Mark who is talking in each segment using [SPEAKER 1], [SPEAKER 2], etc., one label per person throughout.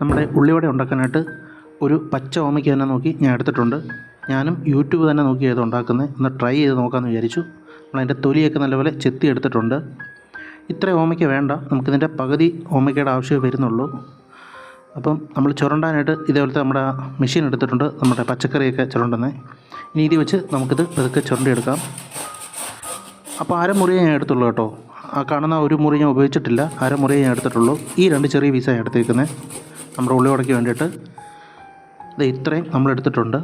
[SPEAKER 1] നമ്മുടെ ഉള്ളിവട ഉണ്ടാക്കാനായിട്ട് ഒരു പച്ച ഓമയ്ക്ക് തന്നെ നോക്കി ഞാൻ എടുത്തിട്ടുണ്ട്. ഞാനും യൂട്യൂബ് തന്നെ നോക്കി ഇത് ഉണ്ടാക്കുന്നത് ഒന്ന് ട്രൈ ചെയ്ത് നോക്കാമെന്ന് വിചാരിച്ചു. നമ്മളതിന്റെ തൊലിയൊക്കെ നല്ലപോലെ ചെത്തി എടുത്തിട്ടുണ്ട്. ഇത്ര ഓമയ്ക്ക് വേണ്ട. നമുക്കിതിന്റെ പകുതി ഓമയ്ക്കയുടെ ആവശ്യമേ വരുന്നുള്ളൂ. അപ്പം നമ്മൾ ചുരണ്ടാനായിട്ട് ഇതേപോലത്തെ നമ്മുടെ മെഷീൻ എടുത്തിട്ടുണ്ട്. നമ്മുടെ പച്ചക്കറിയൊക്കെ ചുരണ്ടുന്നത് ഇനി ഇത് വെച്ച് നമുക്കിത് പതുക്കെ ചുരണ്ടിയെടുക്കാം. അപ്പോൾ അരമുറിയേ ഞാൻ എടുത്തുള്ളൂ കേട്ടോ. ആ കാണുന്ന ഒരു മുറി ഞാൻ ഉപയോഗിച്ചിട്ടില്ല. അരമുറിയേ ഞാൻ എടുത്തിട്ടുള്ളൂ. ഈ രണ്ട് ചെറിയ പീസാണ് എടുത്തേക്കുന്നത് നമ്മുടെ ഉള്ളിവടയ്ക്ക് വേണ്ടിയിട്ട് ഇത് ഇത്രയും നമ്മൾ എടുത്തിട്ടുണ്ട്.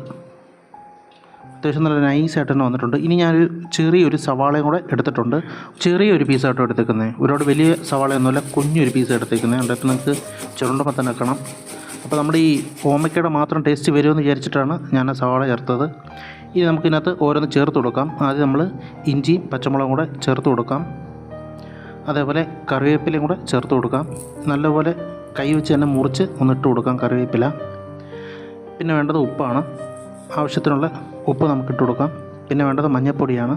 [SPEAKER 1] അത്യാവശ്യം നല്ല നൈസായിട്ട് തന്നെ വന്നിട്ടുണ്ട്. ഇനി ഞാനൊരു ചെറിയൊരു സവാളയും കൂടെ എടുത്തിട്ടുണ്ട്. ചെറിയൊരു പീസായിട്ടോ എടുത്തേക്കുന്നത് ഒരുപാട് വലിയ സവാളയൊന്നുമല്ല കുഞ്ഞൊരു പീസ് എടുത്തേക്കുന്നത് അതിനകത്ത് നിങ്ങൾക്ക് ചുരുണ്ടുമ്പോൾ തന്നെ വെക്കണം. അപ്പോൾ നമ്മുടെ ഈ ഓമയ്ക്കയുടെ മാത്രം ടേസ്റ്റ് വരുമെന്ന് വിചാരിച്ചിട്ടാണ് ഞാൻ ആ സവാള ചേർത്തത്. ഇനി നമുക്കിതിനകത്ത് ഓരോന്ന് ചേർത്ത് കൊടുക്കാം. ആദ്യം നമ്മൾ ഇഞ്ചിയും പച്ചമുളകും കൂടെ ചേർത്ത് കൊടുക്കാം. അതേപോലെ കറിവേപ്പിലയും കൂടെ ചേർത്ത് കൊടുക്കാം. നല്ലപോലെ കൈ വെച്ച് തന്നെ മുറിച്ച് ഒന്നിട്ട് കൊടുക്കാം കറിവേപ്പില. പിന്നെ വേണ്ടത് ഉപ്പാണ്. ആവശ്യത്തിനുള്ള ഉപ്പ് നമുക്ക് ഇട്ട് കൊടുക്കാം. പിന്നെ വേണ്ടത് മഞ്ഞൾപ്പൊടിയാണ്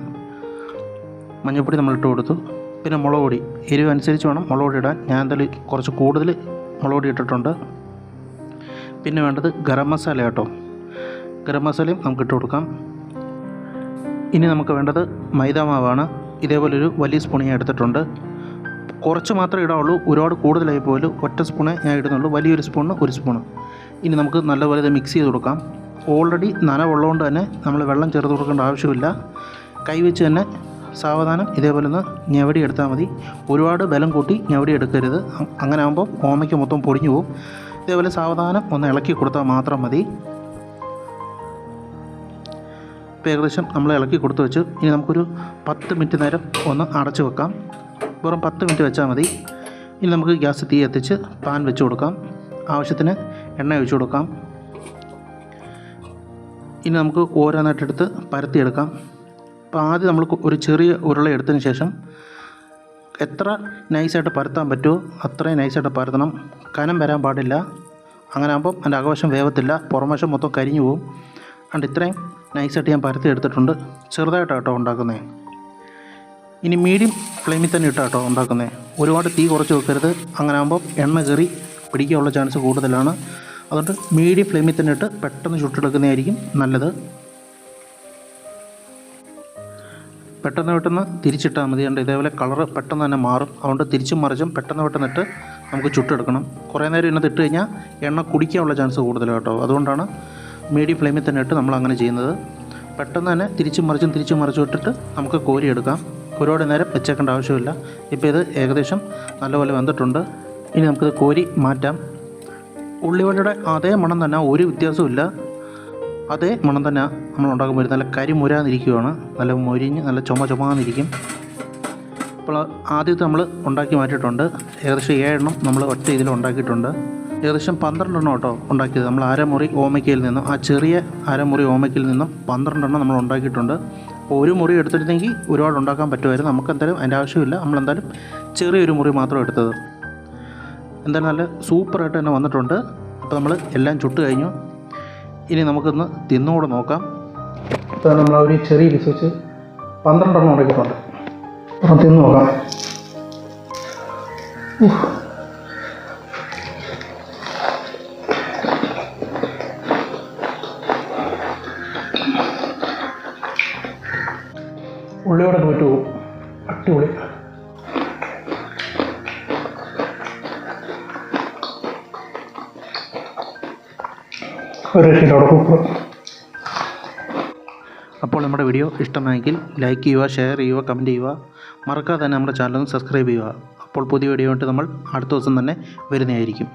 [SPEAKER 1] മഞ്ഞൾപ്പൊടി നമ്മൾ ഇട്ട് കൊടുത്തു. പിന്നെ മുളക് പൊടി. എരിവ് അനുസരിച്ച് വേണം മുളക് പൊടി ഇടാൻ. ഞാൻ എന്തായാലും കുറച്ച് കൂടുതൽ മുളക് പൊടി ഇട്ടിട്ടുണ്ട്. പിന്നെ വേണ്ടത് ഗരം മസാല കേട്ടോ. ഗരം മസാലയും നമുക്ക് ഇട്ട് കൊടുക്കാം. ഇനി നമുക്ക് വേണ്ടത് മൈദാ മാവാണ് ഇതേപോലൊരു വലിയ സ്പൂണിയാണ് എടുത്തിട്ടുണ്ട്. കുറച്ച് മാത്രമേ ഇടാവുള്ളൂ. ഒരുപാട് കൂടുതലായി പോലും ഒറ്റ സ്പൂണേ ഞാൻ ഇടുന്നുള്ളൂ. വലിയൊരു സ്പൂണിന് ഒരു സ്പൂണ്. ഇനി നമുക്ക് നല്ലപോലെ ഇത് മിക്സ് ചെയ്ത് കൊടുക്കാം. ഓൾറെഡി നനവുള്ളതുകൊണ്ട് തന്നെ നമ്മൾ വെള്ളം ചേർത്ത് കൊടുക്കേണ്ട ആവശ്യമില്ല. കൈ വെച്ച് തന്നെ സാവധാനം ഇതേപോലെ ഒന്ന് ഞവടി എടുത്താൽ മതി. ഒരുപാട് ബലം കൂട്ടി ഞവടി എടുക്കരുത്. അങ്ങനെ ആകുമ്പോൾ ഓമയ്ക്ക് മൊത്തം പൊടിഞ്ഞു പോകും ഇതേപോലെ സാവധാനം ഒന്ന് ഇളക്കി കൊടുത്താൽ മാത്രം മതി. ഇപ്പോൾ ഏകദേശം നമ്മൾ ഇളക്കി കൊടുത്തു വെച്ച്. ഇനി നമുക്കൊരു പത്ത് മിനിറ്റ് നേരം ഒന്ന് അടച്ചു വെക്കാം. വെറും പത്ത് മിനിറ്റ് വെച്ചാൽ മതി. ഇനി നമുക്ക് ഗ്യാസ് തീ എത്തിച്ച് പാൻ വെച്ച് കൊടുക്കാം. ആവശ്യത്തിന് എണ്ണ ഒഴിച്ചു കൊടുക്കാം. ഇനി നമുക്ക് ഓരോന്നായിട്ടെടുത്ത് പരത്തിയെടുക്കാം അപ്പോൾ ആദ്യം നമ്മൾ ഒരു ചെറിയ ഉരുള എടുത്തതിന് ശേഷം എത്ര നൈസായിട്ട് പരത്താൻ പറ്റുമോ അത്രയും നൈസായിട്ട് പരത്തണം. കനം വരാൻ പാടില്ല. അങ്ങനെ ആകുമ്പം അതിന്റെ അകവശം വേവത്തില്ല. പുറംവശം മൊത്തം കരിഞ്ഞു പോകും അതുകൊണ്ട് ഇത്രയും നൈസായിട്ട് ഞാൻ പരത്തി എടുത്തിട്ടുണ്ട്. ചെറുതായിട്ടാണ് കേട്ടോ ഉണ്ടാക്കുന്നത്. ഇനി മീഡിയം ഫ്ലെയിമിൽ തന്നെ ഇട്ടാണ് കേട്ടോ ഉണ്ടാക്കുന്നത് ഒരുപാട് തീ കുറച്ച് വെക്കരുത്. അങ്ങനെ ആകുമ്പോൾ എണ്ണ കയറി പിടിക്കാനുള്ള ചാൻസ് കൂടുതലാണ്. അതുകൊണ്ട് മീഡിയം ഫ്ലെയിമിൽ തന്നെ ഇട്ട് പെട്ടെന്ന് ചുട്ടെടുക്കുന്നതായിരിക്കും നല്ലത്. പെട്ടെന്ന് പെട്ടെന്ന് തിരിച്ചിട്ടാൽ മതി. കണ്ട് ഇതേപോലെ കളറ് പെട്ടെന്ന് തന്നെ മാറും. അതുകൊണ്ട് തിരിച്ചും മറിച്ചും പെട്ടെന്ന് പെട്ടെന്ന് ഇട്ട് നമുക്ക് ചുട്ടെടുക്കണം. കുറേ നേരം ഇതിനകത്ത് ഇട്ട് കഴിഞ്ഞാൽ എണ്ണ കുടിക്കാനുള്ള ചാൻസ് കൂടുതലാണ് കേട്ടോ അതുകൊണ്ടാണ് മീഡിയം ഫ്ലെയിമിൽ തന്നെ ഇട്ട് നമ്മൾ അങ്ങനെ ചെയ്യുന്നത്. പെട്ടെന്ന് തന്നെ തിരിച്ചും മറിച്ചും തിരിച്ചും മറിച്ചും ഇട്ടിട്ട് നമുക്ക് കോരിയെടുക്കാം. ഒരുപാട് നേരം വെച്ചേക്കേണ്ട ആവശ്യമില്ല. ഇപ്പോൾ ഇത് ഏകദേശം നല്ലപോലെ വെന്തിട്ടുണ്ട്. ഇനി നമുക്കിത് കോരി മാറ്റാം. ഉള്ളിവടയുടെ അതേ മണം തന്നെ ഒരു വ്യത്യാസമില്ല അതേ മണം തന്നെ നമ്മൾ ഉണ്ടാക്കുമ്പോൾ നല്ല കരി മുരാന്നിരിക്കുകയാണ് നല്ല മൊരിഞ്ഞ് നല്ല ചുമ ചുമന്നിരിക്കും. അപ്പോൾ ആദ്യത്തെ നമ്മൾ ഉണ്ടാക്കി മാറ്റിയിട്ടുണ്ട്. ഏകദേശം ഏഴെണ്ണം നമ്മൾ ഒറ്റ ഇതിൽ ഉണ്ടാക്കിയിട്ടുണ്ട്. ഏകദേശം പന്ത്രണ്ടെണ്ണം കേട്ടോ ഉണ്ടാക്കിയത്. നമ്മൾ അരമുറി ഓമയ്ക്കയിൽ നിന്നും ആ ചെറിയ അരമുറി ഓമയ്ക്കയിൽ നിന്നും പന്ത്രണ്ടെണ്ണം നമ്മൾ ഉണ്ടാക്കിയിട്ടുണ്ട്. ഒരു മുറി എടുത്തിരുന്നെങ്കിൽ ഒരുപാട് ഉണ്ടാക്കാൻ പറ്റുമായിരുന്നു. നമുക്ക് എന്തായാലും അതിന്റെ ആവശ്യമില്ല. നമ്മളെന്തായാലും ചെറിയൊരു മുറി മാത്രം എടുത്തത്. എന്തായാലും നല്ല സൂപ്പറായിട്ട് തന്നെ വന്നിട്ടുണ്ട്. അപ്പോൾ നമ്മൾ എല്ലാം ചുട്ട് കഴിഞ്ഞു. ഇനി നമുക്കൊന്ന് തിന്നുകൂടെ നോക്കാം. ഇപ്പോൾ നമ്മൾ ഒരു ചെറിയ പീസ് വെച്ച് പന്ത്രണ്ടെണ്ണം ഉണ്ടാക്കിയിട്ടുണ്ട് അപ്പം തിന്നു നോക്കാം. ഉള്ളിയോടെ തോറ്റു പോകും അടിപൊളി. ഒരു അപ്പോൾ നമ്മുടെ വീഡിയോ ഇഷ്ടമായെങ്കിൽ ലൈക്ക് ചെയ്യുക ഷെയർ ചെയ്യുക കമന്റ് ചെയ്യുക. മറക്കാതെ തന്നെ നമ്മുടെ ചാനൽ സബ്സ്ക്രൈബ് ചെയ്യുക. അപ്പോൾ പുതിയ വീഡിയോ ആയിട്ട് നമ്മൾ അടുത്ത ദിവസം തന്നെ വരുന്നതായിരിക്കും.